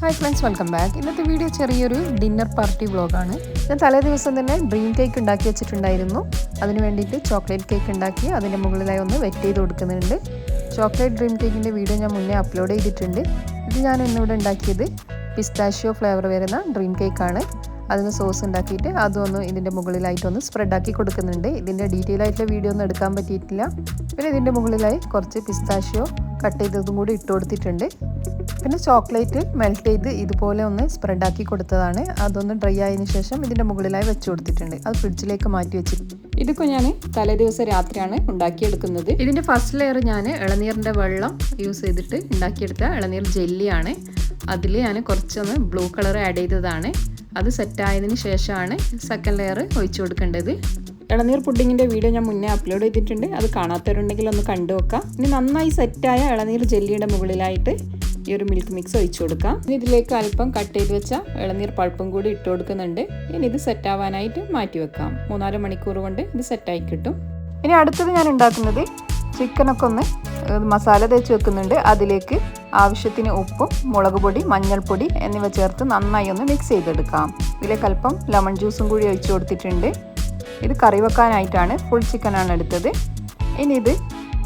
Hi friends welcome back ഇന്നത്തെ video ചെറിയൊരു dinner party വ്ളോഗാണ് ഞാൻ തലേ ദിവസം തന്നെ ഡ്രീം കേക്ക് ഉണ്ടാക്കി വെച്ചിട്ടുണ്ടായിരുന്നു. അതിന് വേണ്ടിയിട്ട് ചോക്ലേറ്റ് കേക്ക് ഉണ്ടാക്കി അതിന്റെ മുകളിലായി ഒന്ന് വെറ്റ് ചെയ്ത് കൊടുക്കുന്നുണ്ട്. ചോക്ലേറ്റ് ഡ്രീം കേക്കിന്റെ വീഡിയോ ഞാൻ മുന്നേ അപ്ലോഡ് ചെയ്തിട്ടുണ്ട്. ഇത് ഞാൻ ഇന്നിവിടെ ഉണ്ടാക്കിയത് പിസ്താഷ്യോ ഫ്ലേവർ വരുന്ന ഡ്രീം കേക്കാണ് അതിന് സോസ് ഉണ്ടാക്കിയിട്ട് അതൊന്ന് ഇതിന്റെ മുകളിലായിട്ടൊന്ന് സ്പ്രെഡാക്കി കൊടുക്കുന്നുണ്ട്. ഇതിന്റെ ഡീറ്റെയിൽ ആയിട്ടുള്ള വീഡിയോ ഒന്നും എടുക്കാൻ പറ്റിയിട്ടില്ല. പിന്നെ ഇതിന്റെ മുകളിലായി കുറച്ച് പിസ്താഷ്യോ കട്ട് ചെയ്തതും കൂടി ഇട്ട് കൊടുത്തിട്ടുണ്ട്. പിന്നെ ചോക്ലേറ്റ് മെൽറ്റ് ചെയ്ത് ഇതുപോലെ ഒന്ന് സ്പ്രെഡാക്കി കൊടുത്തതാണ്. അതൊന്ന് ഡ്രൈ ആയതിനു ശേഷം ഇതിന്റെ മുകളിലായി വെച്ച് കൊടുത്തിട്ടുണ്ട്. അത് ഫ്രിഡ്ജിലേക്ക് മാറ്റി വെച്ചിട്ടുണ്ട് ഇതൊക്കെ ഞാൻ തലേ ദിവസം രാത്രിയാണ് ഉണ്ടാക്കിയെടുക്കുന്നത്. ഇതിന്റെ ഫസ്റ്റ് ലെയർ ഞാൻ ഇളനീറിന്റെ വെള്ളം യൂസ് ചെയ്തിട്ട് ഉണ്ടാക്കിയെടുത്ത ഇളനീർ ജെല്ലിയാണ്. അതിൽ ഞാൻ കുറച്ചൊന്ന് ബ്ലൂ കളർ ആഡ് ചെയ്തതാണ്. അത് സെറ്റ് ആയതിനു ശേഷമാണ് സെക്കൻഡ് ലെയർ ഒഴിച്ചു കൊടുക്കേണ്ടത്. ഇളനീർ പുഡിങ്ങിന്റെ വീഡിയോ ഞാൻ മുന്നേ അപ്ലോഡ് ചെയ്തിട്ടുണ്ട്. അത് കാണാത്തവരുണ്ടെങ്കിൽ ഒന്ന് കണ്ടു വെക്കാം ഇനി നന്നായി സെറ്റായ ഇളനീർ ജെല്ലിയുടെ മുകളിലായിട്ട് ഈ ഒരു മിൽക്ക് മിക്സ് ഒഴിച്ചു കൊടുക്കാം. ഇനി ഇതിലേക്ക് അല്പം കട്ട് ചെയ്ത് വെച്ച ഇളനീർ പഴുപ്പും കൂടി ഇട്ട് കൊടുക്കുന്നുണ്ട്. ഇനി ഇത് സെറ്റാവാനായിട്ട് മാറ്റി വെക്കാം. മൂന്നാൽ മണിക്കൂർ കൊണ്ട് ഇത് സെറ്റായി കിട്ടും. ഇനി അടുത്തത് ഞാൻ ഉണ്ടാക്കുന്നത് ചിക്കനൊക്കെ ഒന്ന് മസാല തേച്ച് വെക്കുന്നുണ്ട്. അതിലേക്ക് ആവശ്യത്തിന് ഉപ്പും മുളക് പൊടി മഞ്ഞൾപ്പൊടി എന്നിവ ചേർത്ത് നന്നായി ഒന്ന് മിക്സ് ചെയ്തെടുക്കാം. ഇതിലേക്ക് അല്പം ലെമൺ ജ്യൂസും കൂടി ഒഴിച്ചു കൊടുത്തിട്ടുണ്ട്. ഇത് കറി വെക്കാനായിട്ടാണ് ഫുൾ ചിക്കനാണ് എടുത്തത്. ഇനി ഇത്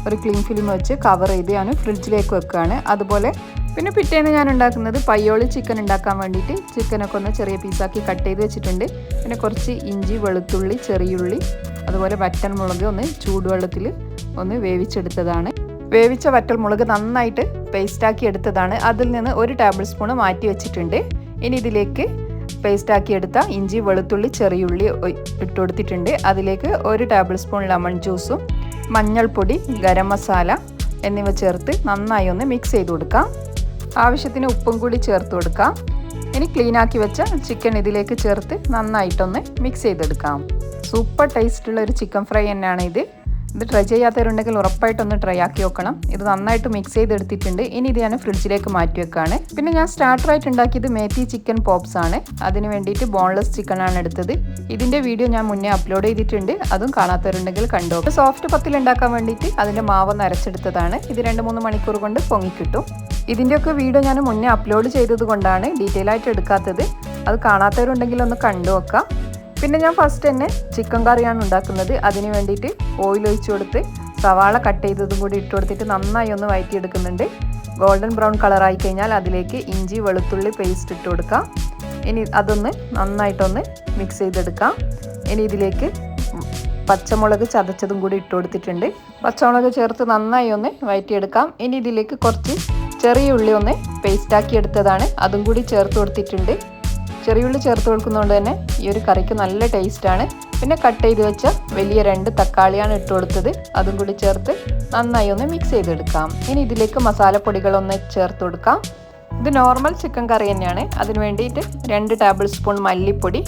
ഒരു ക്ലീൻ ഫിലിം വെച്ച് കവർ ചെയ്ത് ഞാൻ ഫ്രിഡ്ജിലേക്ക് വെക്കുകയാണ് അതുപോലെ പിന്നെ പിറ്റേന്ന് ഞാൻ ഉണ്ടാക്കുന്നത് പയ്യോളി ചിക്കൻ ഉണ്ടാക്കാൻ വേണ്ടിയിട്ട് ചിക്കനൊക്കെ ഒന്ന് ചെറിയ പീസാക്കി കട്ട് ചെയ്ത് വെച്ചിട്ടുണ്ട്. പിന്നെ കുറച്ച് ഇഞ്ചി വെളുത്തുള്ളി ചെറിയുള്ളി അതുപോലെ വറ്റൽ മുളക് ഒന്ന് ചൂടുവെള്ളത്തിൽ ഒന്ന് വേവിച്ചെടുത്തതാണ്. വേവിച്ച വറ്റൽ മുളക് നന്നായിട്ട് പേസ്റ്റാക്കി എടുത്തതാണ്. അതിൽ നിന്ന് ഒരു ടേബിൾ സ്പൂൺ മാറ്റി വെച്ചിട്ടുണ്ട്. ഇനി ഇതിലേക്ക് പേസ്റ്റാക്കി എടുത്ത ഇഞ്ചി വെളുത്തുള്ളി ചെറിയുള്ളി ഇട്ട് കൊടുത്തിട്ടുണ്ട്. അതിലേക്ക് ഒരു ടേബിൾ സ്പൂൺ ലെമൺ ജ്യൂസും മഞ്ഞൾപ്പൊടി ഗരം മസാല എന്നിവ ചേർത്ത് നന്നായി ഒന്ന് മിക്സ് ചെയ്ത് കൊടുക്കാം. ആവശ്യത്തിന് ഉപ്പും കൂടി ചേർത്ത് കൊടുക്കാം. ഇനി ക്ലീൻ ആക്കി വെച്ച ചിക്കൻ ഇതിലേക്ക് ചേർത്ത് നന്നായിട്ടൊന്ന് മിക്സ് ചെയ്തെടുക്കാം. സൂപ്പർ ടേസ്റ്റുള്ള ഒരു ചിക്കൻ ഫ്രൈ തന്നെയാണ് ഇത്. ഇത് ട്രൈ ചെയ്യാത്തവരുണ്ടെങ്കിൽ ഉറപ്പായിട്ടൊന്ന് ട്രൈ ആക്കി നോക്കണം. ഇത് നന്നായിട്ട് മിക്സ് ചെയ്തെടുത്തിട്ടുണ്ട്. ഇനി ഇത് ഞാൻ ഫ്രിഡ്ജിലേക്ക് മാറ്റി വെക്കുകയാണ് പിന്നെ ഞാൻ സ്റ്റാർട്ടറായിട്ട് ഉണ്ടാക്കിയത് മേത്തി ചിക്കൻ പോപ്സ് ആണ്. അതിന് വേണ്ടിയിട്ട് ബോൺലെസ് ചിക്കൻ ആണ് എടുത്തത്. ഇതിന്റെ വീഡിയോ ഞാൻ മുന്നേ അപ്ലോഡ് ചെയ്തിട്ടുണ്ട്. അതും കാണാത്തവരുണ്ടെങ്കിൽ കണ്ടോ. സോഫ്റ്റ് പത്തിൽ ഉണ്ടാക്കാൻ വേണ്ടിയിട്ട് അതിന്റെ മാവ് നരച്ചെടുത്തതാണ് ഇത് രണ്ട് മൂന്ന് മണിക്കൂർ കൊണ്ട് പൊങ്ങിക്കിട്ടും ഇതിന്റെയൊക്കെ വീഡിയോ ഞാൻ മുന്നേ അപ്ലോഡ് ചെയ്തത് കൊണ്ടാണ് ഡീറ്റെയിൽ ആയിട്ട് എടുക്കാത്തത്. അത് കാണാത്തവരുണ്ടെങ്കിൽ ഒന്ന് കണ്ടു നോക്കാം. പിന്നെ ഞാൻ ഫസ്റ്റ് തന്നെ ചിക്കൻ കറിയാണ് ഉണ്ടാക്കുന്നത്. അതിന് വേണ്ടിയിട്ട് ഓയിൽ ഒഴിച്ചു കൊടുത്ത് സവാള കട്ട് ചെയ്തതും കൂടി ഇട്ട് കൊടുത്തിട്ട് നന്നായി ഒന്ന് വഴറ്റിയെടുക്കുന്നുണ്ട് ഗോൾഡൻ ബ്രൗൺ കളറായി കഴിഞ്ഞാൽ അതിലേക്ക് ഇഞ്ചി വെളുത്തുള്ളി പേസ്റ്റ് ഇട്ട് കൊടുക്കാം. ഇനി അതൊന്ന് നന്നായിട്ടൊന്ന് മിക്സ് ചെയ്തെടുക്കാം. ഇനി ഇതിലേക്ക് പച്ചമുളക് ചതച്ചതും കൂടി ഇട്ട് കൊടുത്തിട്ടുണ്ട്. പച്ചമുളക് ചേർത്ത് നന്നായി ഒന്ന് വഴറ്റിയെടുക്കാം ഇനി ഇതിലേക്ക് കുറച്ച് ചെറിയ ഉള്ളി ഒന്ന് പേസ്റ്റാക്കി എടുത്തതാണ്. അതും കൂടി ചേർത്ത് കൊടുത്തിട്ടുണ്ട്. ചെറിയുള്ളി ചേർത്ത് കൊടുക്കുന്നതുകൊണ്ട് തന്നെ ഈ ഒരു കറിക്ക് നല്ല ടേസ്റ്റാണ് പിന്നെ കട്ട് ചെയ്ത് വെച്ച വലിയ രണ്ട് തക്കാളിയാണ് ഇട്ട് കൊടുത്തത്. അതും കൂടി ചേർത്ത് നന്നായി ഒന്ന് മിക്സ് ചെയ്തെടുക്കാം. ഇനി ഇതിലേക്ക് മസാലപ്പൊടികളൊന്ന് ചേർത്ത് കൊടുക്കാം. ഇത് നോർമൽ ചിക്കൻ കറി തന്നെയാണ്. അതിന് വേണ്ടിയിട്ട് രണ്ട് ടേബിൾ സ്പൂൺ മല്ലിപ്പൊടി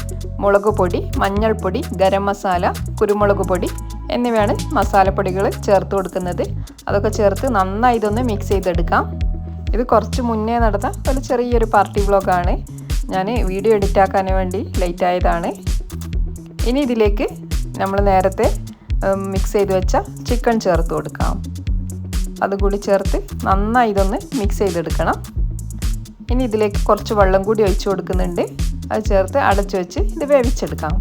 മുളക് പൊടി മഞ്ഞൾപ്പൊടി ഗരം മസാല കുരുമുളക് പൊടി എന്നിവയാണ് മസാലപ്പൊടികൾ ചേർത്ത് കൊടുക്കുന്നത്. അതൊക്കെ ചേർത്ത് നന്നായി ഇതൊന്ന് മിക്സ് ചെയ്തെടുക്കാം. ഇത് കുറച്ച് മുന്നേ നടന്ന ഒരു ചെറിയൊരു പാർട്ടി വ്ളോഗാണ് ഞാൻ വീഡിയോ എഡിറ്റ് ആക്കാൻ വേണ്ടി ലേറ്റ് ആയതാണ് ഇനി ഇതിലേക്ക് നമ്മൾ നേരത്തെ മിക്സ് ചെയ്ത് വെച്ച ചിക്കൻ ചേർത്ത് കൊടുക്കാം. അതുകൂടി ചേർത്ത് നന്നായി ഇതൊന്ന് മിക്സ് ചെയ്തെടുക്കണം. ഇനി ഇതിലേക്ക് കുറച്ച് വെള്ളം കൂടി ഒഴിച്ച് കൊടുക്കുന്നുണ്ട്. അത് ചേർത്ത് അടച്ചു വെച്ച് ഇത് വേവിച്ചെടുക്കാം.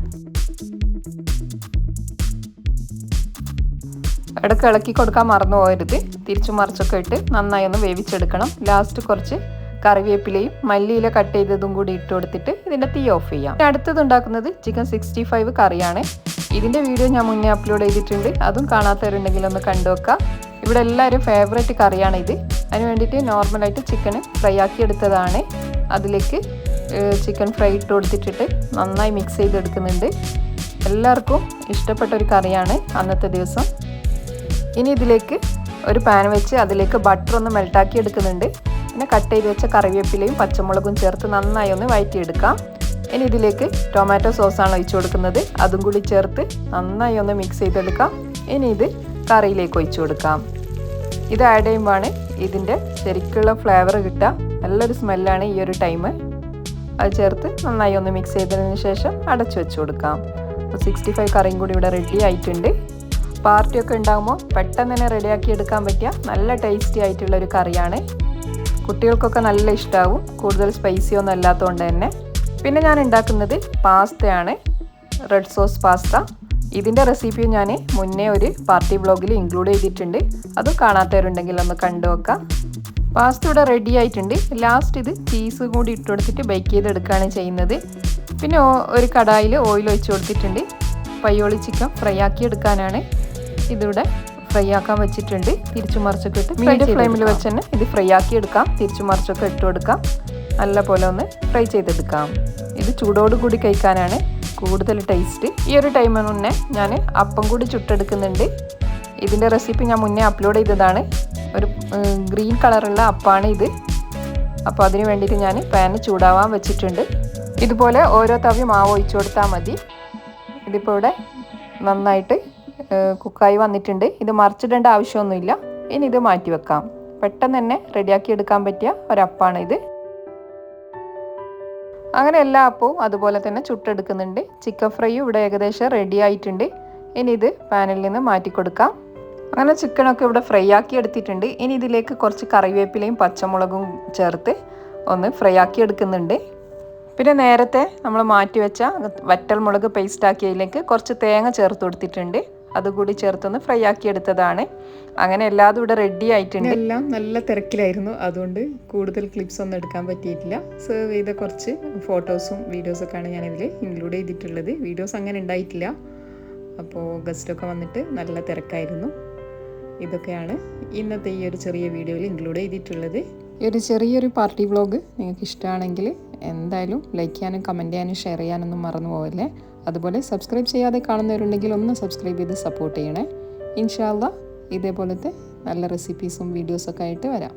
ഇടയ്ക്ക് ഇളക്കി കൊടുക്കാൻ മറന്നു പോകരുത് തിരിച്ചു മറിച്ചൊക്കെ ഇട്ട് നന്നായി ഒന്ന് വേവിച്ചെടുക്കണം. ലാസ്റ്റ് കുറച്ച് കറിവേപ്പിലയും മല്ലിയില കട്ട് ചെയ്തതും കൂടി ഇട്ട് കൊടുത്തിട്ട് ഇതിന്റെ തീ ഓഫ് ചെയ്യാം. അടുത്തത് ഉണ്ടാക്കുന്നത് ചിക്കൻ സിക്സ്റ്റി ഫൈവ് കറിയാണ്. ഇതിന്റെ വീഡിയോ ഞാൻ മുന്നേ അപ്ലോഡ് ചെയ്തിട്ടുണ്ട്. അതും കാണാത്തവരുണ്ടെങ്കിൽ ഒന്ന് കണ്ടു വെക്കാം ഇവിടെ എല്ലാവരും ഫേവറേറ്റ് കറിയാണ് ഇത്. അതിന് വേണ്ടിയിട്ട് നോർമലായിട്ട് ചിക്കൻ ഫ്രൈ ആക്കി എടുത്തതാണ്. അതിലേക്ക് ചിക്കൻ ഫ്രൈ ഇട്ട് കൊടുത്തിട്ടിട്ട് നന്നായി മിക്സ് ചെയ്തെടുക്കുന്നുണ്ട്. എല്ലാവർക്കും ഇഷ്ടപ്പെട്ട ഒരു കറിയാണ് അന്നത്തെ ദിവസം. ഇനി ഇതിലേക്ക് ഒരു പാൻ വെച്ച് അതിലേക്ക് ബട്ടർ ഒന്ന് മെൽട്ടാക്കി എടുക്കുന്നുണ്ട്. പിന്നെ കട്ട് ചെയ്ത് വെച്ച കറിവേപ്പിലയും പച്ചമുളകും ചേർത്ത് നന്നായി ഒന്ന് വഴറ്റിയെടുക്കാം ഇനി ഇതിലേക്ക് ടൊമാറ്റോ സോസാണ് ഒഴിച്ചു കൊടുക്കുന്നത്. അതും കൂടി ചേർത്ത് നന്നായി ഒന്ന് മിക്സ് ചെയ്തെടുക്കാം. ഇനി ഇത് കറിയിലേക്ക് ഒഴിച്ചു കൊടുക്കാം. ഇത് ആഡ് ചെയ്യുമ്പോഴാണ് ഇതിന്റെ ശരിക്കുള്ള ഫ്ലേവർ കിട്ടുക. നല്ലൊരു സ്മെല്ലാണ് ഈ ഒരു ടൈം അത് ചേർത്ത് നന്നായി ഒന്ന് മിക്സ് ചെയ്തതിന് ശേഷം അടച്ചു വെച്ച് കൊടുക്കാം. അപ്പോൾ സിക്സ്റ്റി ഫൈവ് കറിയും കൂടി ഇവിടെ റെഡി ആയിട്ടുണ്ട്. പാർട്ടിയൊക്കെ ഉണ്ടാകുമ്പോൾ പെട്ടെന്ന് തന്നെ റെഡിയാക്കി എടുക്കാൻ പറ്റിയ നല്ല ടേസ്റ്റി ആയിട്ടുള്ള ഒരു കറിയാണ്. കുട്ടികൾക്കൊക്കെ നല്ല ഇഷ്ടമാവും കൂടുതൽ സ്പൈസി ഒന്നും അല്ലാത്തതുകൊണ്ട് തന്നെ. പിന്നെ ഞാൻ ഉണ്ടാക്കുന്നത് പാസ്തയാണ്. Red sauce pasta. ഇതിന്റെ റെസിപ്പിയും ഞാൻ മുന്നേ ഒരു പാർട്ടി ബ്ലോഗിൽ ഇൻക്ലൂഡ് ചെയ്തിട്ടുണ്ട്. അത് കാണാത്തവരുണ്ടെങ്കിൽ ഒന്ന് കണ്ടു വെക്കാം പാസ്ത ഇവിടെ റെഡി ആയിട്ടുണ്ട്. ലാസ്റ്റ് ഇത് ചീസ് കൂടി ഇട്ട് കൊടുത്തിട്ട് ബേക്ക് ചെയ്തെടുക്കുകയാണ് ചെയ്യുന്നത്. പിന്നെ ഒരു കടായിൽ ഓയിൽ ഒഴിച്ച് കൊടുത്തിട്ടുണ്ട്. പയ്യോളി ചിക്കൻ ഫ്രൈ ആക്കി എടുക്കാനാണ് ഇതിവിടെ ഫ്രൈ ആക്കാൻ വെച്ചിട്ടുണ്ട്. തിരിച്ചു മറിച്ചൊക്കെ ഇട്ട് മീഡിയം ഫ്ലെയിമിൽ വെച്ച് തന്നെ ഇത് ഫ്രൈ ആക്കി എടുക്കാം. തിരിച്ചു മറിച്ചൊക്കെ ഇട്ട് കൊടുക്കാം. നല്ല പോലെ ഒന്ന് ഫ്രൈ ചെയ്തെടുക്കാം. ഇത് ചൂടോട് കൂടി കഴിക്കാനാണ് കൂടുതൽ ടേസ്റ്റ് ഈ ഒരു ടൈമിന് മുന്നേ ഞാൻ അപ്പം കൂടി ചുട്ടെടുക്കുന്നുണ്ട്. ഇതിന്റെ റെസിപ്പി ഞാൻ മുന്നേ അപ്ലോഡ് ചെയ്തതാണ്. ഒരു ഗ്രീൻ കളറുള്ള അപ്പാണ് ഇത്. അപ്പോൾ അതിന് വേണ്ടിയിട്ട് ഞാൻ പാന് ചൂടാവാൻ വെച്ചിട്ടുണ്ട്. ഇതുപോലെ ഓരോ തവി മാവ് ഒഴിച്ചു കൊടുത്താൽ മതി. ഇതിപ്പോൾ ഇവിടെ നന്നായിട്ട് കുക്കായി വന്നിട്ടുണ്ട്. ഇത് മറിച്ചിടേണ്ട ആവശ്യമൊന്നുമില്ല. ഇനി ഇത് മാറ്റി വെക്കാം. പെട്ടെന്ന് തന്നെ റെഡിയാക്കി എടുക്കാൻ പറ്റിയ ഒരപ്പാണ് ഇത്. അങ്ങനെ എല്ലാ അപ്പവും അതുപോലെ തന്നെ ചുട്ടെടുക്കുന്നുണ്ട്. ചിക്കൻ ഫ്രൈയും ഇവിടെ ഏകദേശം റെഡി ആയിട്ടുണ്ട്. ഇനി ഇത് പാനിൽ നിന്ന് മാറ്റി കൊടുക്കാം. അങ്ങനെ ചിക്കനൊക്കെ ഇവിടെ ഫ്രൈ ആക്കി എടുത്തിട്ടുണ്ട്. ഇനി ഇതിലേക്ക് കുറച്ച് കറിവേപ്പിലയും പച്ചമുളകും ചേർത്ത് ഒന്ന് ഫ്രൈ ആക്കി എടുക്കുന്നുണ്ട്. പിന്നെ നേരത്തെ നമ്മൾ മാറ്റി വെച്ച വറ്റൽ മുളക് പേസ്റ്റ് ആക്കിയതിലേക്ക് കുറച്ച് തേങ്ങ ചേർത്ത് കൊടുത്തിട്ടുണ്ട്. അതുകൂടി ചേർത്തൊന്ന് ഫ്രൈ ആക്കി എടുത്തതാണ് അങ്ങനെ എല്ലാതും ഇവിടെ റെഡി ആയിട്ടുണ്ട്. എല്ലാം നല്ല തിരക്കിലായിരുന്നു. അതുകൊണ്ട് കൂടുതൽ ക്ലിപ്സ് ഒന്നും എടുക്കാൻ പറ്റിയിട്ടില്ല. സേവ് ചെയ്ത കുറച്ച് ഫോട്ടോസും വീഡിയോസൊക്കെയാണ് ഞാനിതിൽ ഇൻക്ലൂഡ് ചെയ്തിട്ടുള്ളത്. വീഡിയോസ് അങ്ങനെ ഉണ്ടായിട്ടില്ല. അപ്പോൾ ഗസ്റ്റൊക്കെ വന്നിട്ട് നല്ല തിരക്കായിരുന്നു. ഇതൊക്കെയാണ് ഇന്നത്തെ ഈ ഒരു ചെറിയ വീഡിയോയിൽ ഇൻക്ലൂഡ് ചെയ്തിട്ടുള്ളത്. ഈ ഒരു ചെറിയൊരു പാർട്ടി വ്ളോഗ് നിങ്ങൾക്ക് ഇഷ്ടമാണെങ്കിൽ എന്തായാലും ലൈക്ക് ചെയ്യാനും കമന്റ് ചെയ്യാനും ഷെയർ ചെയ്യാനൊന്നും മറന്നു പോകല്ലേ അതുപോലെ സബ്സ്ക്രൈബ് ചെയ്യാതെ കാണുന്നവരുണ്ടെങ്കിൽ ഒന്ന് സബ്സ്ക്രൈബ് ചെയ്ത് സപ്പോർട്ട് ചെയ്യണേ. ഇൻഷാല്ല ഇതേപോലത്തെ നല്ല റെസിപ്പീസും വീഡിയോസൊക്കെ ആയിട്ട് വരാം.